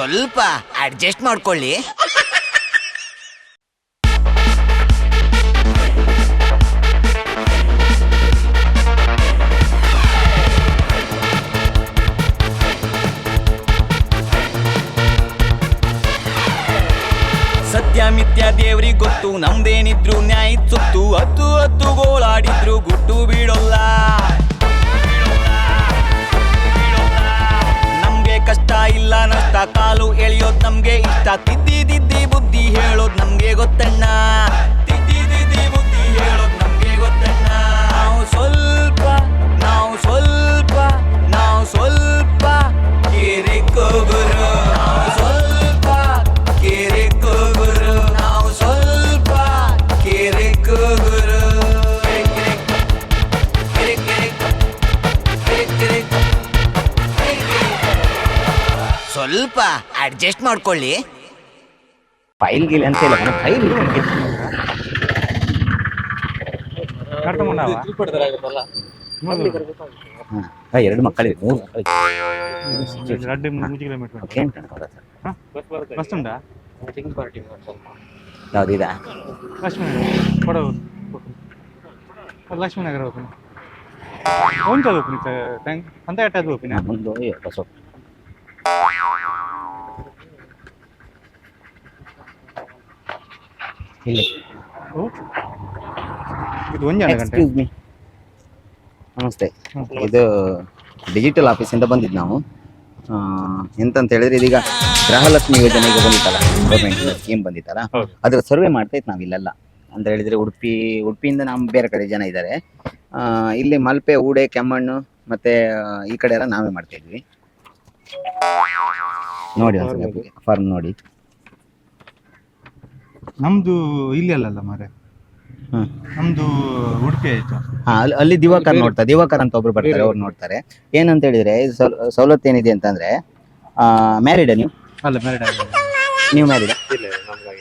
ಸ್ವಲ್ಪ ಅಡ್ಜಸ್ಟ್ ಮಾಡ್ಕೊಳ್ಳಿ. ಸತ್ಯ ಮಿಥ್ಯ ದೇವ್ರಿಗೆ ಗೊತ್ತು, ನಮ್ದೇನಿದ್ರು ನ್ಯಾಯ ಸುತ್ತು, ಹತ್ತು ಹತ್ತು ಗೋಳಾಡಿದ್ರು ಗುಟ್ಟು ಬೀಳೋಲ್ಲ. ಕಷ್ಟ ಇಲ್ಲ, ನಷ್ಟ ಕಾಲು ಎಳಿಯೋದ್ ನಮ್ಗೆ ಇಷ್ಟ. ತಿದ್ದಿ ತಿದ್ದಿ ಬುದ್ಧಿ ಹೇಳೋದ್ ನಮ್ಗೆ ಗೊತ್ತಣ್ಣ. ತಿದ್ದಿ ತಿದ್ದಿ ಬುದ್ಧಿ ಹೇಳೋದ್ ಸ್ವಲ್ಪ ಅಡ್ಜಸ್ಟ್ ಮಾಡ್ಕೊಳ್ಳಿ. ಫೈಲ್ ಗಿಲ್ ಅಂತ ಇಲ್ಲ ಕಣೋ, ಫೈಲ್ ಹ್ಮ್. ಆ, ಎರಡು ಮಕ್ಕಳಿವೆ ಮೂರು ಮಕ್ಕಳಿವೆ. ರಡ್ಡಿ ಮುಚ್ಚಿಗೆ ಮೆಟ್ಟ ಏನು ಲಕ್ಷ್ಮೀ ನಗರ ಕೊಡವು ಅಂತ ಎಟ್ಟಾದ್ರು ಹೋಗ್ತೀನಿ ಒಂದು ಎರಡು ಇಲ್ಲಿ. ಇದು ಒಂದು ಗಂಟೆ ಎಕ್ಸ್ಕ್ಯೂಸ್ ಮೀ ನಮಸ್ತೆ. ಇದು ಡಿಜಿಟಲ್ ಆಫೀಸಿಂದ ಬಂದಿದ್ದು ನಾವು. ಆ, ಎಂತಂತ ಹೇಳಿದ್ರೆ ಇದೀಗ ಗೃಹಲಕ್ಷ್ಮಿ ಯೋಜನೆ ಈಗ ಬಂದಿತ್ತಲ್ಲ ಗೌರ್ಮೆಂಟ್ ಸ್ಕೀಮ್ ಬಂದಿತ್ತಲ್ಲ ಹೌದು. ಅದ್ರ ಸರ್ವೆ ಮಾಡ್ತಾ ಇತ್ತು ನಾವು ಇಲ್ಲೆಲ್ಲ. ಅಂತ ಹೇಳಿದ್ರೆ ಉಡುಪಿ ಉಡುಪಿಯಿಂದ ನಮ್ಮ ಬೇರೆ ಕಡೆ ಜನ ಇದ್ದಾರೆ ಇಲ್ಲಿ ಮಲ್ಪೆ ಊಡೆ ಕೆಮ್ಮಣ್ಣು ಮತ್ತೆ ಆ, ಈ ಕಡೆ ಎಲ್ಲ ನಾವೇ ಮಾಡ್ತಾ ಇದ್ವಿ. ನೋಡಿ ಒಂದ್ಸಲ ಫಾರ್ಮ್ ನೋಡಿ. ನಮ್ದು ಇಲ್ಲಿ ಅಲ್ಲಲ್ಲ ಮಾರೆ ಹ್ಮ್ ನಮ್ದು ಉಡುಪಿ ಆಯ್ತು ಹಾ ಅಲ್ಲಿ ಅಲ್ಲಿ ದಿವಾಕರ್ ನೋಡ್ತಾರೆ ದಿವಾಕರ್ ಅಂತ ಒಬ್ರು ಬರ್ತಾರೆ ಅವ್ರು ನೋಡ್ತಾರೆ. ಏನಂತ ಹೇಳಿದ್ರೆ ಇದು ಸವಲತ್ತು ಏನಿದೆ ಅಂತಂದ್ರೆ ಮ್ಯಾರಿಡ ನೀವು? ಅಲ್ಲ ಮ್ಯಾರಿಡ್ ನೀವು ಮ್ಯಾರಿಡ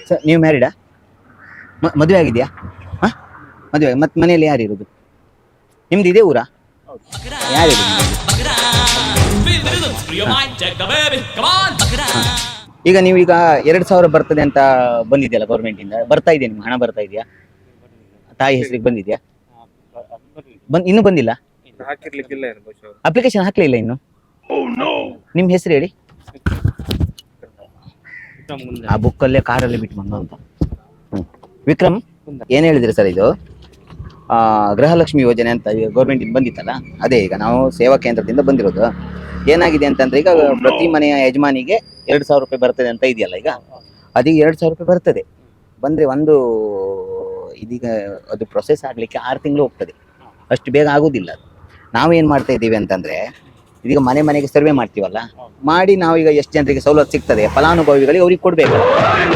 ಸರ್ ನೀವು ಮ್ಯಾರಿಡಾ ಮದುವೆ ಆಗಿದೆಯಾ? ಹಾ? ಮದುವೆ ಮತ್ತೆ ಮನೆಯಲ್ಲಿ ಯಾರು ಇರೋದು? ನಿಮ್ದು ಇದೆ ಊರಾ? ಈಗ ನೀವು ಈಗ ಎರಡ್ ಸಾವಿರ ಬರ್ತದೆ ಅಂತ ಬಂದಿದೆಯಲ್ಲ ಗೌರ್ಮೆಂಟ್ ಇಂದ? ಬರ್ತಾ ಇದೆಯಾ ನಿಮ್ಗೆ? ಹಣ ಬರ್ತಾ ಇದೆಯಾ? ತಾಯಿ ಹೆಸರಿಗೆ ಬಂದಿದ್ಯಾ? ಇನ್ನು ಇನ್ನೂ ಬಂದಿಲ್ಲ? ಹಾಕಿರ್ಲಿಕ್ಕಿಲ್ಲ ಏನು ಬಹುಶಃ ಅಪ್ಲಿಕೇಶನ್ ಹಾಕ್ಲಿಲ್ಲ ಇನ್ನು? ನಿಮ್ ಹೆಸರು ಹೇಳಿ. ಆ ಬುಕ್ ಅಲ್ಲೇ ಕಾರಲ್ಲೇ ಬಿಟ್ಟು ಬಂದ ಅಂತ. ಹ್ಮ್. ವಿಕ್ರಮ್ ಏನ್ ಹೇಳಿದ್ರಿ ಸರ್ ಇದು? ಆ ಗೃಹಲಕ್ಷ್ಮಿ ಯೋಜನೆ ಅಂತ ಗೌರ್ಮೆಂಟ್ ಬಂದಿತ್ತಲ್ಲ? ಅದೇ ಈಗ ನಾವು ಸೇವಾ ಕೇಂದ್ರದಿಂದ ಬಂದಿರೋದು. ಏನಾಗಿದೆ ಅಂತಂದ್ರೆ ಈಗ ಪ್ರತಿ ಮನೆಯ ಯಜಮಾನಿಗೆ ಎರಡ್ ಸಾವಿರ ರೂಪಾಯಿ ಬರ್ತದೆ ಅಂತ ಇದೆಯಲ್ಲ ಈಗ? ಅದೀಗ ಎರಡು ಸಾವಿರ ರೂಪಾಯಿ ಬರ್ತದೆ. ಬಂದ್ರೆ ಒಂದು ಇದೀಗ ಅದು ಪ್ರೊಸೆಸ್ ಆಗಲಿಕ್ಕೆ ಆರು ತಿಂಗಳು ಹೋಗ್ತದೆ. ಅಷ್ಟು ಬೇಗ ಆಗೋದಿಲ್ಲ ಅದು. ನಾವೇನು ಮಾಡ್ತಾ ಇದ್ದೀವಿ ಅಂತಂದ್ರೆ ಇದೀಗ ಮನೆ ಮನೆಗೆ ಸರ್ವೆ ಮಾಡ್ತೀವಲ್ಲ ಮಾಡಿ ನಾವೀಗ ಎಷ್ಟು ಜನರಿಗೆ ಸವಲತ್ತು ಸಿಗ್ತದೆ ಫಲಾನುಭವಿಗಳಿಗೆ ಅವ್ರಿಗೆ ಕೊಡಬೇಕು.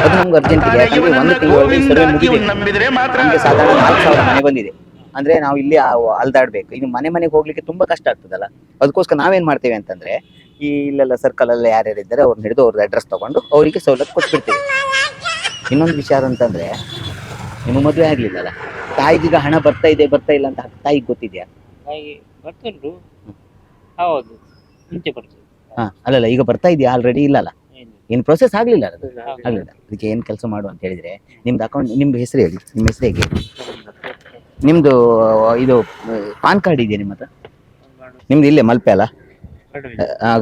ಅದು ನಮ್ಗೆ ಅರ್ಜೆಂಟ್ ಇದೆ ಯಾಕಂದ್ರೆ ಒಂದು ತಿಂಗಳಲ್ಲಿ ಸರ್ವೆ ಮುಗಿದಿದೆ. ನಮಗೆ ಸಾಧಾರಣ ನಾಲ್ಕು ಸಾವಿರ ಮನೆ ಬಂದಿದೆ. ಅಂದ್ರೆ ನಾವು ಇಲ್ಲಿ ಅಲ್ದಾಡಬೇಕು ಅಲ್ದಾಡ್ಬೇಕು. ಇನ್ನು ಮನೆ ಮನೆಗೆ ಹೋಗ್ಲಿಕ್ಕೆ ತುಂಬಾ ಕಷ್ಟ ಆಗ್ತದಲ್ಲ. ಅದಕ್ಕೋಸ್ಕರ ನಾವೇನು ಮಾಡ್ತೇವೆ ಅಂತಂದ್ರೆ ಈ ಇಲ್ಲೆಲ್ಲ ಸರ್ಕಲ್ ಎಲ್ಲ ಯಾರ್ಯಾರು ಇದ್ದಾರೆ ಅವ್ರನ್ನ ಹಿಡಿದು ಅವ್ರದ್ದು ಅಡ್ರೆಸ್ ತಗೊಂಡು ಅವರಿಗೆ ಸವಲತ್ತು ಕೊಟ್ಬಿಡ್ತೀವಿ. ಇನ್ನೊಂದು ವಿಚಾರ ಅಂತಂದ್ರೆ ನಿಮ್ಮ ಮದುವೆ ಆಗ್ಲಿಲ್ಲಲ್ಲ? ತಾಯಿಗೀಗ ಹಣ ಬರ್ತಾ ಇದೆ ಬರ್ತಾ ಇಲ್ಲ ಅಂತ ತಾಯಿಗೆ ಗೊತ್ತಿದ್ಯಾ? ಹಾಗೆ ಬರ್ತುಂಟು ಹೌದು. ಮುಂಚೆ ಬರ್ತದೆ ಹಾ ಅಲ್ಲಲ್ಲ ಈಗ ಬರ್ತಾ ಇದೆಯಾ? ಆಲ್ರೆಡಿ ಇಲ್ಲಲ್ಲ? ಏನು? ಪ್ರೊಸೆಸ್ ಆಗ್ಲಿಲ್ಲ ಅದು. ಆಗ್ಲಿಲ್ಲ. ಅದಕ್ಕೆ ಏನು ಕೆಲಸ ಮಾಡು ಅಂತ ಹೇಳಿದ್ರೆ ನಿಮ್ದು ಅಕೌಂಟ್ ನಿಮ್ದು ಹೆಸರು ಹೇಳಿ ನಿಮ್ಮ ಹೆಸರು ಹೇಗೆ? ನಿಮ್ದು ಇದು ಪಾನ್ ಕಾರ್ಡ್ ಇದೆಯಾ ನಿಮ್ಮ ಹತ್ರ ನಿಮ್ದು ಇಲ್ಲೇ ಮಲ್ಪೆ ಅಲ್ಲ?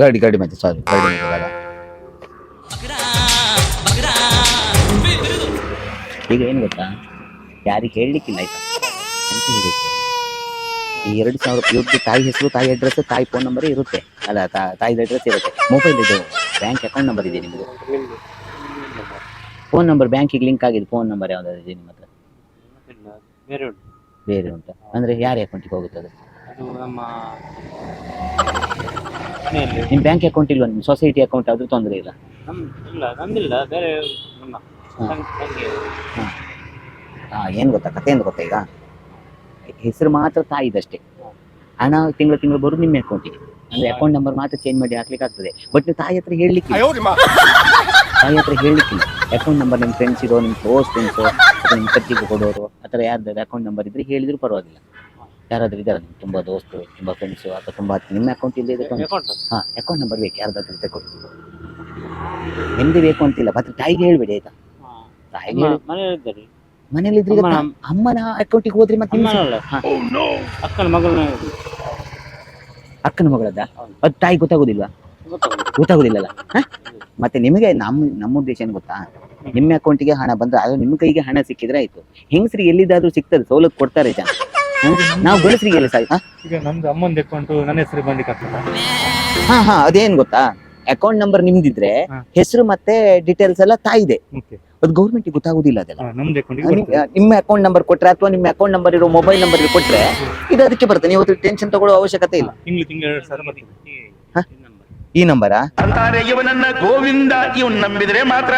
ಗಡಿ ಗಾಡಿ ಮತ್ತೆ ಸಾರಿ ಗಾಡಿ. ಈಗ ಏನು ಗೊತ್ತಾ? ಯಾರಿಗೆ ಹೇಳಲಿಕ್ಕಿಲ್ಲ ಆಯ್ತಾ? ಅಂತ ಹೇಳಿದ್ದೆ. ಈ ಎರಡು ಸಾವಿರ ಇವ್ರಿಗೆ ತಾಯಿ ಹೆಸರು ತಾಯಿ ಅಡ್ರೆಸ್ ತಾಯಿ ಫೋನ್ ನಂಬರ್ ಇರುತ್ತೆ. ಅಲ್ಲ ತಾಯಿ ತಾಯಿದ ಅಡ್ರೆಸ್ ಇರುತ್ತೆ. ಮೊಬೈಲ್ ಇದು ಬ್ಯಾಂಕ್ ಅಕೌಂಟ್ ನಂಬರ್ ಇದೆ ನಿಮ್ಮದು ಫೋನ್ ನಂಬರ್ ಬ್ಯಾಂಕಿಗೆ ಲಿಂಕ್ ಆಗಿದೆ ಫೋನ್ ನಂಬರ್ ಯಾವ್ದಾದ್ರು ಇದೆ ನಿಮ್ಮ ಹತ್ರ? ಬೇರೆ ಉಂಟು. ಬೇರೆ ಉಂಟಾ? ಅಂದ್ರೆ ಯಾರ ಅಕೌಂಟಿಗೆ ಹೋಗುತ್ತೆ ಅದು ಅದು ನಮ್ಮ ಮನೆಯಲ್ಲಿ ನಿಮ್ಮ ಬ್ಯಾಂಕ್ ಅಕೌಂಟ್ ಇಲ್ವಾ ನಿಮ್ಮ ಸೊಸೈಟಿ ಅಕೌಂಟ್ ಆದ್ರೂ ತೊಂದರೆ ಇಲ್ಲ? ನಮ್ ಇಲ್ಲ ನಮ್ದಿಲ್ಲ ಬೇರೆ ನಮ್ಮ ತಂಗಿ- ತಂಗಿ ಹಾ. ಏನು ಗೊತ್ತಾ? ಕತೆ ಏನು ಗೊತ್ತಾ ಈಗ? ಹೆಸರು ಮಾತ್ರ ತಾಯಿದಷ್ಟೇ ಹಣ ತಿಂಗಳು ತಿಂಗಳು ಬರೋದು ನಿಮ್ಮ ಅಕೌಂಟಿಗೆ ಅಂದ್ರೆ ಅಕೌಂಟ್ ನಂಬರ್ ಮಾತ್ರ ಚೇಂಜ್ ಮಾಡಿ ಹಾಕ್ಲಿಕ್ಕೆ ಆಗ್ತದೆ ಬಟ್ ನೀವು ತಾಯಿ ಹತ್ರ ಹೇಳಲಿಕ್ಕೆ ತಾಯಿ ಹತ್ರ ಹೇಳಲಿಕ್ಕೆ ಅಕೌಂಟ್ ನಂಬರ್ ನಿಮ್ಮ ಫ್ರೆಂಡ್ಸ್ ಇರೋ ನಿಮ್ಮ ಕ್ಲೋಸ್ ಫ್ರೆಂಡ್ಸ್ ನಿಮ್ಮ ಖರ್ಚಿಗೆ ಕೊಡೋರು ಆ ಥರ ಯಾರ್ದಾದ್ರು ಅಕೌಂಟ್ ನಂಬರ್ ಇದ್ರೆ ಹೇಳಿದ್ರು ಪರವಾಗಿಲ್ಲ. ಯಾರಾದ್ರೂ ಇದ್ದಾರೆ ತುಂಬಾ ತುಂಬ ದೋಸ್ತರು ತುಂಬ ಫ್ರೆಂಡ್ಸು ಅಥವಾ ತುಂಬ ನಿಮ್ಮ ಅಕೌಂಟ್ ಇಲ್ಲದೆ ಅಕೌಂಟ್ ಹಾಂ ಅಕೌಂಟ್ ನಂಬರ್ ಬೇಕು ಯಾರ್ದಾದ್ರೂ ತಗೊಳ್ಳಿ. ಕೊಡಿ ನಿಮ್ದು ಬೇಕು ಅಂತಿಲ್ಲ ಮತ್ತೆ ತಾಯಿಗೆ ಹೇಳ್ಬೇಡಿ ಆಯ್ತಾ? ತಾಯಿಗೆ ಹೇಳಿ. ಮನೆಯಲ್ಲಿದ್ದಾರೆ. ಮನೇಲಿ ಇದ್ರೆ ಅಮ್ಮನ- ಅಕೌಂಟಿಗೆ ಹೋದ್ರೆ ಮತ್ತೆ ಹಾ. ಅಕ್ಕನ ಮಗಳ ಅಕ್ಕನ ಮಗಳದ್ದ. ಅದು ತಾಯಿ ಗೊತ್ತಾಗೋದಿಲ್ವಾ? ಗೊತ್ತಾಗುದು ಗೊತ್ತಾಗೋದಿಲ್ಲಲ್ಲ? ಹ? ಮತ್ತೆ ನಿಮಗೆ ನಮ್ಮ ನಮ್ಮ ಉದ್ದೇಶ ಏನು ಗೊತ್ತಾ? ನಿಮ್ಮ ಅಕೌಂಟಿಗೆ ಹಣ ಬಂದ್ರೆ ಅದು ನಿಮ್ಮ ಕೈಗೆ ಹಣ ಸಿಕ್ಕಿದ್ರೆ ಆಯ್ತು. ಹೆಂಗಸ್ರಿಗೆ ಎಲ್ಲಿದ್ದಾದ್ರೂ ಸಿಗ್ತದೆ ಸವಲತ್ತು ಕೊಡ್ತಾರೆ ಜನ? ನಾವು ಗಂಡಸರಿಗೆ ಎಲ್ಲ ಸಾಯ್ ಈಗ ನಮ್ದು ಅಮ್ಮನ ಅಕೌಂಟ್ ನನ್ನ ಹೆಸರು ಬಂದಿಕ್ಕೆ ಆಗ್ತದ? ಹಾ ಹಾ ಅದೇನ್ ಗೊತ್ತಾ? ಅಕೌಂಟ್ ನಂಬರ್ ನಿಮ್ದಿದ್ರೆ. ಹೆಸರು ಮತ್ತೆ ಡೀಟೇಲ್ಸ್ ಎಲ್ಲ ತಾಯಿದೆ. ಅದು ಗೌರ್ಮೆಂಟ್ ಗೊತ್ತಾಗುದಿಲ್ಲ ಅದೆಲ್ಲ. ನಿಮ್ಮ ಅಕೌಂಟ್ ನಂಬರ್ ಕೊಟ್ರೆ ಅಥವಾ ನಿಮ್ಮ ಅಕೌಂಟ್ ನಂಬರ್ ಇರೋ ಮೊಬೈಲ್ ನಂಬರ್ ಕೊಟ್ರೆ ಇದು ಅದಕ್ಕೆ ಬರುತ್ತೆ ನೀವು ಟೆನ್ಷನ್ ತಗೊಳ್ಳೋ ಅವಶ್ಯಕತೆ ಇಲ್ಲ? ಈ ನಂಬರಾ ಗೋವಿಂದ. ಇವನ್ ನಂಬಿದ್ರೆ ಮಾತ್ರ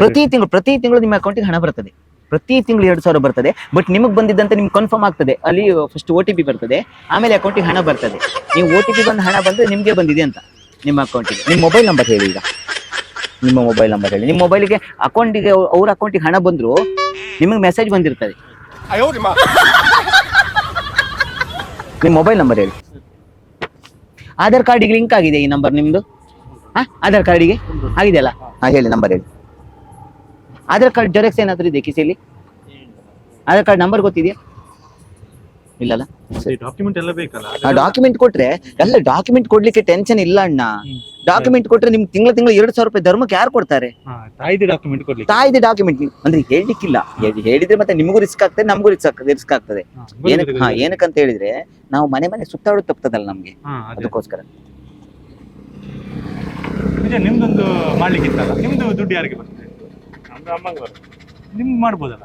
ಪ್ರತಿ ತಿಂಗಳು ಪ್ರತಿ ತಿಂಗಳು ನಿಮ್ಮ ಅಕೌಂಟಿಗೆ ಹಣ ಬರ್ತದೆ. ಪ್ರತಿ ತಿಂಗಳು ಎರಡು ಸಾವಿರ ಬರ್ತದೆ ಬಟ್ ನಿಮಗೆ ಬಂದಿದ್ದಂತ ನಿಮ್ಗೆ ಕನ್ಫರ್ಮ್ ಆಗ್ತದೆ. ಅಲ್ಲಿ ಫಸ್ಟ್ ಓ ಟಿ ಪಿ ಬರ್ತದೆ, ಆಮೇಲೆ ಅಕೌಂಟಿಗೆ ಹಣ ಬರ್ತದೆ. ನೀವು ಓ ಟಿ ಪಿ ಬಂದು ಹಣ ಬಂದ್ರೆ ನಿಮಗೆ ಬಂದಿದೆ ಅಂತ, ನಿಮ್ಮ ಅಕೌಂಟಿಗೆ ನಿಮ್ಮ ಮೊಬೈಲ್ ನಂಬರ್ ಹೇಳಿ ಈಗ. ನಿಮ್ಮ ಮೊಬೈಲ್ ನಂಬರ್ ಹೇಳಿ. ನಿಮ್ಮ ಮೊಬೈಲಿಗೆ ಅಕೌಂಟಿಗೆ ಅವ್ರ ಅಕೌಂಟಿಗೆ ಹಣ ಬಂದ್ರು, ನಿಮಗೆ ಮೆಸೇಜ್ ಬಂದಿರ್ತದೆ. ನಿಮ್ಮ ಮೊಬೈಲ್ ನಂಬರ್ ಹೇಳಿ. ಆಧಾರ್ ಕಾರ್ಡಿಗೆ ಲಿಂಕ್ ಆಗಿದೆ ಈ ನಂಬರ್ ನಿಮ್ದು? ಹಾ? ಆಧಾರ್ ಕಾರ್ಡಿಗೆ ಆಗಿದೆಯಲ್ಲ ಹಾಂ, ಹೇಳಿ ನಂಬರ್ ಹೇಳಿ. ಆಧಾರ್ ಕಾರ್ಡ್ ಜೆರಾಕ್ಸ್ ಏನಾದ್ರೂ ಇದೆ ಕಿಸೆಯಲ್ಲಿ ಆಧಾರ್ ಕಾರ್ಡ್ ನಂಬರ್ ಗೊತ್ತಿದೆಯಾ? ಇಲ್ಲಲ್ಲ? ಡಾಕ್ಯುಮೆಂಟ್ ಎಲ್ಲ ಬೇಕಲ್ಲ? ಆ ಡಾಕ್ಯುಮೆಂಟ್ ಕೊಟ್ರೆ ಎಲ್ಲ ಡಾಕ್ಯುಮೆಂಟ್ ಕೊಡ್ಲಿಕ್ಕೆ ಟೆನ್ಷನ್ ಇಲ್ಲ ಅಣ್ಣ. ಡಾಕ್ಯುಮೆಂಟ್ ಕೊಟ್ರೆ ನಿಮ್ಗೆ ತಿಂಗಳ ತಿಂಗಳು ಎರಡು ಸಾವಿರ ರೂಪಾಯಿ ಧರ್ಮಕ್ಕೆ ಯಾರು ಕೊಡ್ತಾರೆ? ತಾಯಿದೆ ಡಾಕ್ಯುಮೆಂಟ್ ಕೊಡ್ಲಿಕ್ಕೆ. ತಾಯಿದೆ ಡಾಕ್ಯುಮೆಂಟ್ ಅಂದ್ರೆ ಹೇಳ್ಲಿಕ್ಕಿಲ್ಲ. ಹೇಳಿ- ಹೇಳಿದ್ರೆ ಮತ್ತೆ ನಿಮಗೂ ರಿಸ್ಕ್ ಆಗ್ತದೆ ನಮಗೂ ರಿಸ್ಕ್ ಆಗ್ತದೆ ರಿಸ್ಕ್ ಆಗ್ತದೆ. ಏನಕ್ಕೆ ಹಾ. ಏನಕ್ಕಂತ ಹೇಳಿದ್ರೆ ನಾವು ಮನೆ ಮನೆ ಸುತ್ತಾಡೋದು ತಪ್ತದಲ್ಲ ನಮ್ಗೆ. ಅದಕ್ಕೋಸ್ಕರ. ನಿಮ್ದೊಂದು ಮಾಡ್ಲಿಕ್ಕಿತ್ತಲ್ಲ? ನಿಮ್ದು ದುಡ್ಡು ಯಾರಿಗೆ ಬರ್ತದೆ? ನಮ್ದು ಅಮ್ಮಂಗೆ ಬರ್ತದೆ ನಿಮ್ದು ಮಾಡ್ಬೋದಲ್ಲ?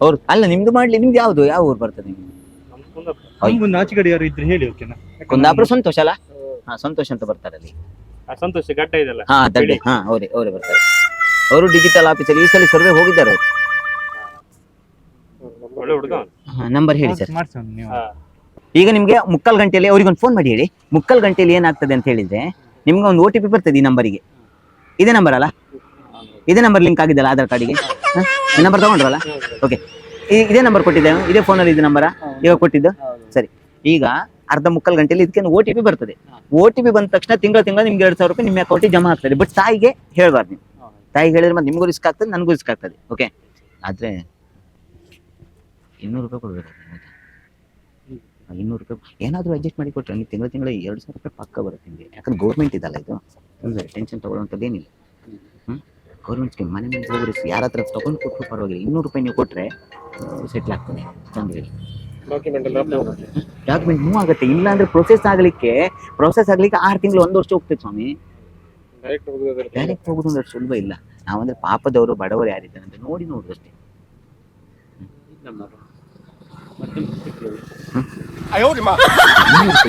ಅವ್ರು ಅಲ್ಲ ನಿಮ್ದು ಮಾಡ್ಲಿ ನಿಮ್ದು ಯಾವ್ದು ಯಾವ ಊರು ಬರ್ತದೆ ನಿಮ್ಗೆ? ನಮ್ದು ಕುಂದಾಪುರ. ನಮ್ಗೊಂದು ಆಚೆ ಕಡೆ ಯಾರು ಇದ್ರೆ ಹೇಳಿ ಓಕೆನಾ ಕುಂದಾಪುರ ಸಂತೋಷ ಅಲ್ಲ? ಹಾ. ಸಂತೋಷ ಅಂತ ಬರ್ತಾರೆ ಅಲ್ಲಿ. ಆ ಸಂತೋಷ ಗಡ್ಡ ಇದೆಲ್ಲ ಹಾ ದಡ್ಡೆ ಹಾ ಅವರೇ ಅವರೇ ಬರ್ತಾರೆ. ಅವರು ಡಿಜಿಟಲ್ ಆಫೀಸರ್ ಈ ಸಲ ಸರ್ವೆ ಹೋಗಿದ್ದಾರೆ ಅವರು. ಒಳ್ಳೆ ಹುಡುಗ ಅವ್ನು. ನಂಬರ್ ಹೇಳಿ ಸರ್ ನೀವು. ಹಾ. ಈಗ ನಿಮ್ಗೆ ಮುಕ್ಕಾಲ್ ಗಂಟೆಯಲ್ಲಿ ಅವ್ರಿಗೊಂದು ಫೋನ್ ಮಾಡಿ ಹೇಳಿ. ಮುಕ್ಕಾಲ್ ಗಂಟೆಯಲ್ಲಿ ಏನಾಗ್ತದೆ ಅಂತ ಹೇಳಿದ್ರೆ ನಿಮ್ಗೆ ಒಂದು ಓ ಟಿ ಪಿ ಬರ್ತದೆ ಈ ನಂಬರಿಗೆ ಇದೇ ನಂಬರ್ ಅಲ್ಲ? ಇದೇ ನಂಬರ್ ಲಿಂಕ್ ಆಗಿದೆಯಲ್ಲ, ಆಧಾರ್ ಕಾರ್ಡಿಗೆ ಈ ನಂಬರ್ ತಗೊಂಡ್ರಲ್ಲ? ಓಕೆ ಇದೇ ನಂಬರ್ ಕೊಟ್ಟಿದ್ದೆ ಇದೇ ಫೋನಲ್ಲಿ ಇದೆ ನಂಬರ? ಇವಾಗ ಕೊಟ್ಟಿದ್ದು? ಸರಿ. ಈಗ ಅರ್ಧ ಮುಕ್ಕಾಲು ಗಂಟೆಯಲ್ಲಿ ಇದಕ್ಕೆ ಓ ಟಿ ಪಿ ಬರ್ತದೆ. ಓ ಟಿ ಪಿ ಬಂದ ತಕ್ಷಣ ತಿಂಗಳ ತಿಂಗಳ ನಿಮ್ಗೆ ಎರಡು ಸಾವಿರ ರೂಪಾಯಿ ನಿಮ್ಮ ಅಕೌಂಟಿಗೆ ಜಮಾ ಆಗ್ತದೆ. ಬಟ್ ತಾಯಿಗೆ ಹೇಳ್ಬಾರ್ದು ನೀವು. ತಾಯಿಗೆ ಹೇಳಿದ್ರೆ ಮತ್ತೆ ನಿಮಗೂ ರಿಸ್ಕ್ ಆಗ್ತದೆ, ನನಗೂ ರಿಸ್ಕ್ ಆಗ್ತದೆ. ಓಕೆ ಆದ್ರೆ ಇನ್ನೂರು ರೂಪಾಯಿ ಕೊಡ್ಬೇಕು ಇನ್ನೂರು ರೂಪಾಯಿ ಏನಾದರೂ ಅಡ್ಜಸ್ಟ್ ಮಾಡಿ ಕೊಟ್ಟರೆ ನೀವು ತಿಂಗಳ ತಿಂಗಳ ಎರಡು ಸಾವಿರ ರೂಪಾಯಿ ಪಕ್ಕ ಬರುತ್ತೆ ನಿಮಗೆ. ಯಾಕಂದ್ರೆ ಗೌರ್ಮೆಂಟ್ ಇದಲ್ಲ ಇದು. ಟೆನ್ಷನ್ ತಗೊಳ್ಳೋಂಥದ್ದು ಏನಿಲ್ಲ. ಗೌರ್ಮೆಂಟ್ ಸ್ಕೀಮ್ ಮನೆ ಮನೆ ಹೋಗಿ ಯಾರ ಹತ್ರ ತೊಗೊಂಡು ಕೊಟ್ಟರು ಪರವಾಗಿಲ್ಲ. ಇನ್ನೂರು ರೂಪಾಯಿ ನೀವು ಕೊಟ್ಟರೆ ಸೆಟ್ಲ್ ಆಗ್ತದೆ. ತೊಂದರೆ ಡಾಕ್ಯುಮೆಂಟ್ ಮೂವ್ ಆಗುತ್ತೆ. ಇಲ್ಲ ಅಂದ್ರೆ ಪ್ರೊಸೆಸ್ ಆಗಲಿಕ್ಕೆ ಪ್ರೊಸೆಸ್ ಆಗಲಿಕ್ಕೆ ಆರು ತಿಂಗಳು ಒಂದು ವರ್ಷ ಹೋಗ್ತದೆ ಸ್ವಾಮಿ. ಡೈರೆಕ್ಟ್ ಹೋಗುದು ಅಂದ್ರೆ ಸುಲಭ ಇಲ್ಲ. ನಾವಂದ್ರೆ ಪಾಪದವರು ಬಡವರು ಯಾರಿದ್ದಾರೆ ಅಂತ ನೋಡಿ ನೋಡುದು ಅಷ್ಟೇ.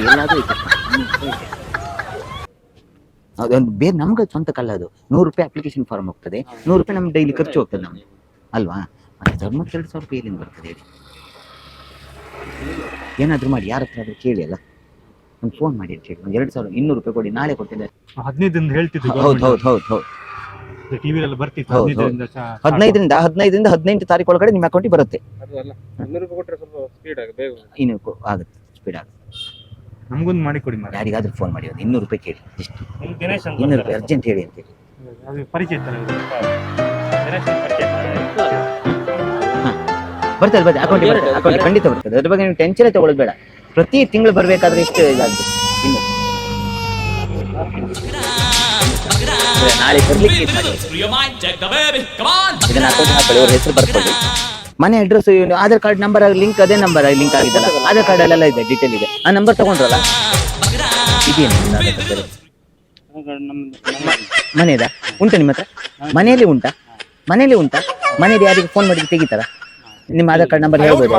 ಎಲ್ಲಾದ್ರೂ ಐತೆ ಇನ್ನೂರು ರೂಪಾಯಿ ಐತೆ. ಅದೊಂದು ಬೇರೆ ನಮ್ಗೆ ಸ್ವಂತ ಕಲ್ಲ ಅದು. ನೂರು ರೂಪಾಯಿ ಅಪ್ಲಿಕೇಶನ್ ಫಾರ್ಮ್ ಹೋಗ್ತದೆ. ನೂರು ರೂಪಾಯಿ ನಮ್ಗೆ ಡೈಲಿ ಖರ್ಚು ಹೋಗ್ತದೆ ನಮ್ಗೆ. ಅಲ್ವಾ? ಮತ್ತೆ ಧರ್ಮಕ್ಕೆ ಎರಡು ಸಾವಿರ ರೂಪಾಯಿ ಎಲ್ಲಿಂದ ಬರ್ತದೆ ಹೇಳಿ? ಏನಾದರೂ ಮಾಡಿ ಯಾರ ಹತ್ರ ಆದ್ರೂ ಕೇಳಿ ಅಲ್ಲ. ಒಂದು ಫೋನ್ ಮಾಡಿ ಕೇಳಿ ಒಂದು ಎರಡು ಸಾವಿರ ಇನ್ನೂರು ರೂಪಾಯಿ ಕೊಡಿ ನಾಳೆ ಕೊಟ್ಟಿದ್ದೆ ಹದಿನೈದರಿಂದ ಹೇಳ್ತಿದ್ರು ಹೌದು ಹೌದು ಹೌದು ಹೌದು. ಟಿವಿ ಎಲ್ಲ ಬರ್ತಿತ್ತು ಹೌದು, ಹದಿನೈದರಿಂದ ಹದಿನೈದರಿಂದ ಹದಿನೈದರಿಂದ ಹದಿನೆಂಟು ತಾರೀಕು ಒಳಗಡೆ ನಿಮ್ಮ ಅಕೌಂಟಿಗೆ ಬರುತ್ತೆ. ಇನ್ನು ಆಗುತ್ತೆ ಸ್ಪೀಡ್ ಆಗುತ್ತೆ. ನಮ್ಗೊಂದು ಮಾಡಿ ಕೊಡಿ ಮಾರ್ರೆ. ಯಾರಿಗಾದ್ರೂ ಫೋನ್ ಮಾಡಿ ಒಂದು ಇನ್ನೂರು ರೂಪಾಯಿ ಕೇಳಿ ಇಷ್ಟು ಒಂದು ದಿನೇಶ್ ಅಂತ ಇನ್ನೂರು ರೂಪಾಯಿ ಬರ್ತಾರೆ. ಅರ್ಜೆಂಟ್ ಹೇಳಿ ಅಂತ ಹೇಳಿ ಅದು ಪರಿಚಯ. ದಿನೇಶ್ ಅಂತ ಪರಿಚಯ. ಬರ್ತದೆ ಬರ್ತದೆ ಅಕೌಂಟ್ ಬರ್ತದೆ ಅಕೌಂಟ್ ಖಂಡಿತ ಬರ್ತದೆ ಅದ್ರ ಬಗ್ಗೆ ನೀವು ಟೆನ್ಷನ್ ತಗೊಳ್ಳೋದು ಬೇಡ ಪ್ರತಿ ತಿಂಗಳು ಬರಬೇಕಾದ್ರೆ ಇಷ್ಟು ಇದಾಗುತ್ತೆ ಇನ್ನು ನಾಳೆ ಬರ್ಲಿಕ್ಕೆ ಇದು ಮಾಡಿ ಇದನ್ನ ಅಕೌಂಟ್ ಹಾಕೊಳ್ಳಿ ಅವ್ರ ಹೆಸರು ಬರ್ಕೊಳ್ಳಿ ಮನೆ address Aadhaar card number link ಅದೇ ನಂಬರ್ ಲಿಂಕ್ ಆಗಿದ್ದಲ್ಲ ಆಧಾರ್ ಕಾರ್ಡ್ ಅಲ್ಲೆಲ್ಲ ಇದೆ ಡೀಟೇಲ್ ಇದೆ. ಆ ನಂಬರ್ ತಗೊಂಡ್ರಲ್ಲ? ಇದೇನು? ಮನೆಯದ? ಉಂಟಾ ನಿಮ್ಮ ಹತ್ರ? ಮನೆಯಲ್ಲಿ ಉಂಟಾ? ಮನೆಯಲ್ಲಿ ಉಂಟಾ? ಮನೆಯಲ್ಲಿ ಯಾರಿಗೆ ಫೋನ್ ಮಾಡಿ ತೆಗಿತಾರ? ನಿಮ್ಮ ಆಧಾರ್ ಕಾರ್ಡ್ ನಂಬರ್ ಹೇಳ್ಬೋದು.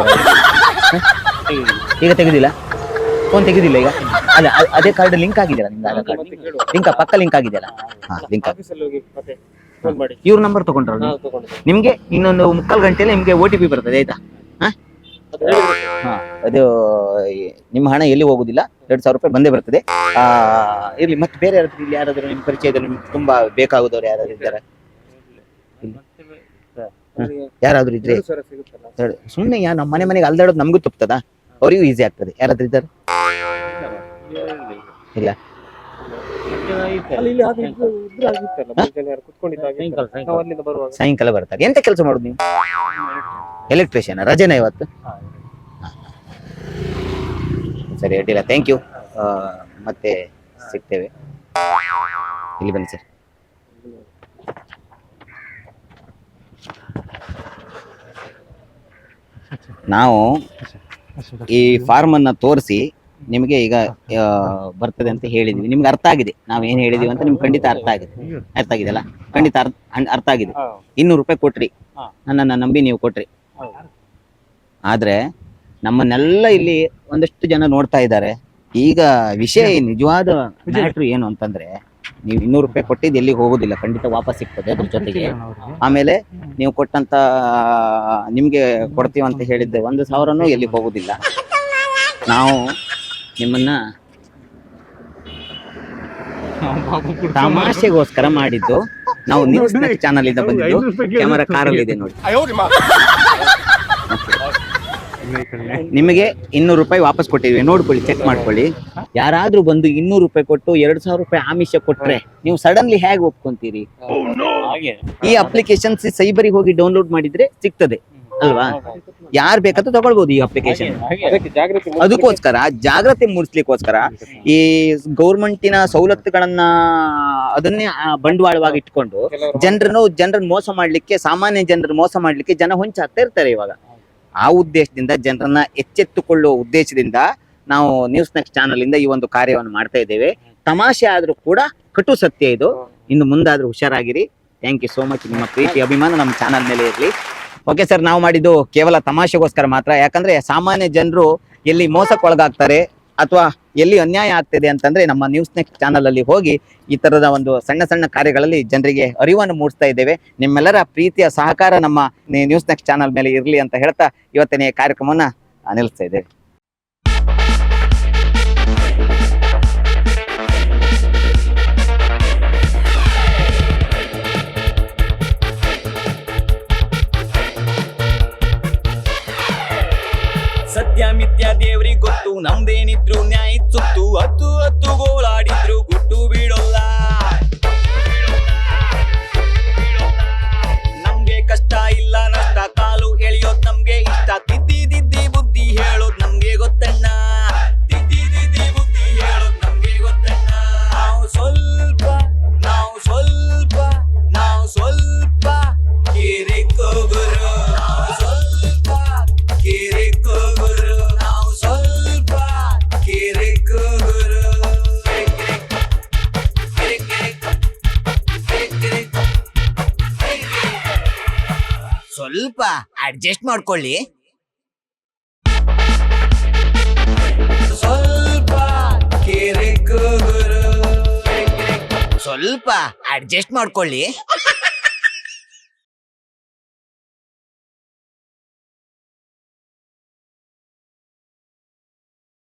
ಈಗ ತೆಗೆದಿಲ್ಲ? ಫೋನ್ ತೆಗೆದಿಲ್ಲ ಈಗ? ಅಲ್ಲ ಅದೇ ಕಾರ್ಡ್ ಲಿಂಕ್ ಆಗಿದೆಯಲ್ಲ ನಿಮ್ದು ಆಧಾರ್ ಕಾರ್ಡ್ ಲಿಂಕ್ ಪಕ್ಕ ಲಿಂಕ್ ಆಗಿದೆಯಲ್ಲ? ಹಾ ಲಿಂಕ್ ಫೋನ್ ಮಾಡಿ. ಇವ್ರ ನಂಬರ್ ತಗೊಂಡ್ರಲ್ಲ ನಾವು? ತಗೊಂಡು ನಿಮ್ಗೆ ಇನ್ನೊಂದು ಮುಕ್ಕಾಲು ಗಂಟೆ ನಿಮ್ಗೆ ಓ ಟಿ ಪಿ ಬರ್ತದೆ ಆಯ್ತಾ? ಹಾ? ಅದು ಹೇಳಿದ್ರು. ಹಾ ಅದು ಈ ನಿಮ್ಮ ಹಣ ಎಲ್ಲಿ ಹೋಗುದಿಲ್ಲ? ಎರಡು ಸಾವಿರ ರೂಪಾಯಿ ಬಂದೇ ಬರ್ತದೆ. ಆ ಇರ್ಲಿ ಮತ್ತೆ ಬೇರೆ ಯಾರಾದ್ರೂ ಇಲ್ಲಿ ಯಾರಾದ್ರೂ ನಿಮ್ಮ ಪರಿಚಯದಲ್ಲಿ ನಿಮ್ಗೆ ತುಂಬಾ ಬೇಕಾಗುದವ್ರು ಯಾರಾದ್ರೂ ಇದ್ದಾರೆ? ಯಾರಾದ್ರೂ ಇದ್ರೆ? ಹೇಳು. ಸುಮ್ನೆ ಯಾ ನಮ್ಮ ಮನೆ ಮನೆಗೆ ಅಲ್ದಾಡೋದು ನಮ್ಗೂ ತಪ್ತದ ಅವರಿಗೂ ಈಸಿ ಆಗ್ತದೆ. ಯಾರಾದ್ರೂ ಇದ್ದಾರೆ? ಇಲ್ಲ. ಸಾಯಂಕಾಲ ಬರ್ತಾರೆ ಎಂತ ಕೆಲಸ ಮಾಡುದು ನೀವು? ಎಲೆಕ್ಟ್ರಿಷಿಯನ್ ರಜೆನಾ ಇವತ್ತು? ಸರಿ ಅಡ್ಡಿಲ್ಲ. ಥ್ಯಾಂಕ್ ಯು ಮತ್ತೆ ಸಿಗ್ತೇವೆ. ಇಲ್ಲಿ ಬನ್ನಿ ಸರ್. ನಾವು ಈ ಫಾರ್ಮ್ ಅನ್ನ ತೋರಿಸಿ ನಿಮಗೆ ಈಗ ಆ, ಬರ್ತದೆ ಅಂತ ಹೇಳಿದ್ವಿ. ನಿಮ್ಗೆ ಅರ್ಥ ಆಗಿದೆ. ನಾವ್ ಏನ್ ಹೇಳಿದೀವಿ ಅಂತ ನಿಮ್ಗೆ ಖಂಡಿತ ಅರ್ಥ ಆಗಿದೆ. ಅರ್ಥ ಆಗಿದೆ ಅಲ್ಲ ಖಂಡಿತ ಅರ್ಥ ಅರ್ಥ ಆಗಿದೆ. ಇನ್ನೂರು ರೂಪಾಯಿ ಕೊಟ್ರಿ. ಹಾ. ನನ್ನನ್ನ ನಂಬಿ ನೀವು ಕೊಟ್ರಿ. ಹೌದು. ಆದ್ರೆ ನಮ್ಮನ್ನೆಲ್ಲ ಇಲ್ಲಿ ಒಂದಷ್ಟು ಜನ ನೋಡ್ತಾ ಇದ್ದಾರೆ. ಈಗ ವಿಷಯ ನಿಜವಾದ ಮ್ಯಾಟ್ರು ಏನು ಅಂತಂದ್ರೆ ನೀವು ಇನ್ನೂರು ರೂಪಾಯಿ ಕೊಟ್ಟಿದ್ದು ಎಲ್ಲಿಗೆ ಹೋಗೋದಿಲ್ಲ. ಖಂಡಿತ ವಾಪಸ್ ಸಿಗ್ತದೆ ಅದ್ರ ಜೊತೆಗೆ. ಆಮೇಲೆ ನೀವು ಕೊಟ್ಟಂತ ನಿಮ್ಗೆ ಕೊಡ್ತೀವಿ ಅಂತ ಹೇಳಿದ್ದೆ. ಒಂದು ಸಾವಿರನೂ ಎಲ್ಲಿ ಹೋಗುದಿಲ್ಲ. ನಾವು ನಿಮ್ಮನ್ನ ತಮಾಷೆಗೋಸ್ಕರ ಮಾಡಿದ್ದು. ನಾವು ನ್ಯೂಸ್ ಚಾನಲ್ ಇಂದ ಬಂದಿದ್ದು. ಕ್ಯಾಮರಾ ಕಾರಲ್ಲಿ ಇದೆ ನೋಡಿ. ನಿಮಗೆ ಇನ್ನೂರು ರೂಪಾಯಿ ವಾಪಸ್ ಕೊಟ್ಟಿದ್ವಿ ನೋಡ್ಕೊಳ್ಳಿ ಚೆಕ್ ಮಾಡ್ಕೊಳ್ಳಿ. ಯಾರಾದ್ರೂ ಬಂದು ಇನ್ನೂರು ರೂಪಾಯಿ ಕೊಟ್ಟು ಎರಡ್ ಸಾವಿರ ರೂಪಾಯಿ ಆಮಿಷ ಕೊಟ್ರೆ ನೀವು ಸಡನ್ಲಿ ಹೇಗೆ ಒಪ್ಕೊಂತೀರಿ? ಹಾಗೆ ಈ ಅಪ್ಲಿಕೇಶನ್ ಸೈಬರಿಗೆ ಹೋಗಿ ಡೌನ್ಲೋಡ್ ಮಾಡಿದ್ರೆ ಸಿಗ್ತದೆ. ಅಲ್ವಾ? ಯಾರ್ ಬೇಕಾದ್ರೂ ತಗೊಳ್ಬಹುದು ಈ ಅಪ್ಲಿಕೇಶನ್ ಹಾಗೆ ಜಾಗೃತಿ ಮೂಡಿಸ್ಲಿಕ್ಕೆ. ಅದಕ್ಕೋಸ್ಕರ ಜಾಗ್ರತೆ ಮೂಡಿಸ್ಲಿಕ್ಕೋಸ್ಕರ ಈ ಗೌರ್ಮೆಂಟಿನ ಸವಲತ್ತುಗಳನ್ನ ಅದನ್ನೇ ಆ ಬಂಡವಾಳವಾಗಿ ಇಟ್ಕೊಂಡು ಜನರನ್ನು ಜನರನ್ನು ಜನರನ್ನ ಮೋಸ ಮಾಡ್ಲಿಕ್ಕೆ ಸಾಮಾನ್ಯ ಜನರನ್ನು ಮೋಸ ಮಾಡ್ಲಿಕ್ಕೆ ಜನ ಹೊಂಚಾಗ್ತಾ ಇರ್ತಾರೆ ಇವಾಗ. ಆ ಉದ್ದೇಶದಿಂದ ಜನರನ್ನ ಎಚ್ಚೆತ್ತುಕೊಳ್ಳುವ ಉದ್ದೇಶದಿಂದ ನಾವು ನ್ಯೂಸ್ ನೆಕ್ಸ್ಟ್ ಚಾನಲ್ ಇಂದ ಈ ಒಂದು ಕಾರ್ಯವನ್ನು ಮಾಡ್ತಾ ಇದ್ದೇವೆ. ತಮಾಷೆ ಆದ್ರೂ ಕೂಡ ಕಟು ಸತ್ಯ ಇದು. ಇನ್ನು ಮುಂದಾದ್ರೂ ಹುಷಾರಾಗಿರಿ. ಥ್ಯಾಂಕ್ ಯು ಸೋ ಮಚ್ ನಿಮ್ಮ ಪ್ರೀತಿ ಅಭಿಮಾನ ನಮ್ಮ ಚಾನಲ್ ಮೇಲೆ ಇರಲಿ. ಓಕೆ ಸರ್, ನಾವು ಮಾಡಿದ್ದು ಕೇವಲ ತಮಾಷೆಗೋಸ್ಕರ ಮಾತ್ರ. ಯಾಕಂದ್ರೆ ಸಾಮಾನ್ಯ ಜನರು ಎಲ್ಲಿ ಮೋಸಕ್ಕೊಳಗಾಗ್ತಾರೆ ಅಥವಾ ಎಲ್ಲಿ ಅನ್ಯಾಯ ಆಗ್ತಿದೆ ಅಂತಂದ್ರೆ ನಮ್ಮ ನ್ಯೂಸ್ ನೆಕ್ಸ್ಟ್ ಚಾನಲ್ ಅಲ್ಲಿ ಹೋಗಿ ಈ ತರದ ಒಂದು ಸಣ್ಣ ಸಣ್ಣ ಕಾರ್ಯಗಳಲ್ಲಿ ಜನರಿಗೆ ಅರಿವನ್ನು ಮೂಡಿಸ್ತಾ ಇದ್ದೇವೆ. ನಿಮ್ಮೆಲ್ಲರ ಪ್ರೀತಿಯ ಸಹಕಾರ ನಮ್ಮ ನ್ಯೂಸ್ ನೆಕ್ಸ್ಟ್ ಚಾನಲ್ ಮೇಲೆ ಇರಲಿ ಅಂತ ಹೇಳ್ತಾ ಇವತ್ತಿನ ಕಾರ್ಯಕ್ರಮವನ್ನ ನಿಲ್ಲಿಸ್ತಾ ಇದ್ದೇವೆ. ನಮ್ದೇನಿದ್ರು ನ್ಯಾಯ ಸುತ್ತು ಹತ್ತು ಹತ್ತು ಗೋಳಾಡಿದ್ರು ಸ್ವಲ್ಪ ಅಡ್ಜಸ್ಟ್ ಮಾಡ್ಕೊಳ್ಳಿ. ಸ್ವಲ್ಪ ಸ್ವಲ್ಪ ಅಡ್ಜಸ್ಟ್ ಮಾಡ್ಕೊಳ್ಳಿ.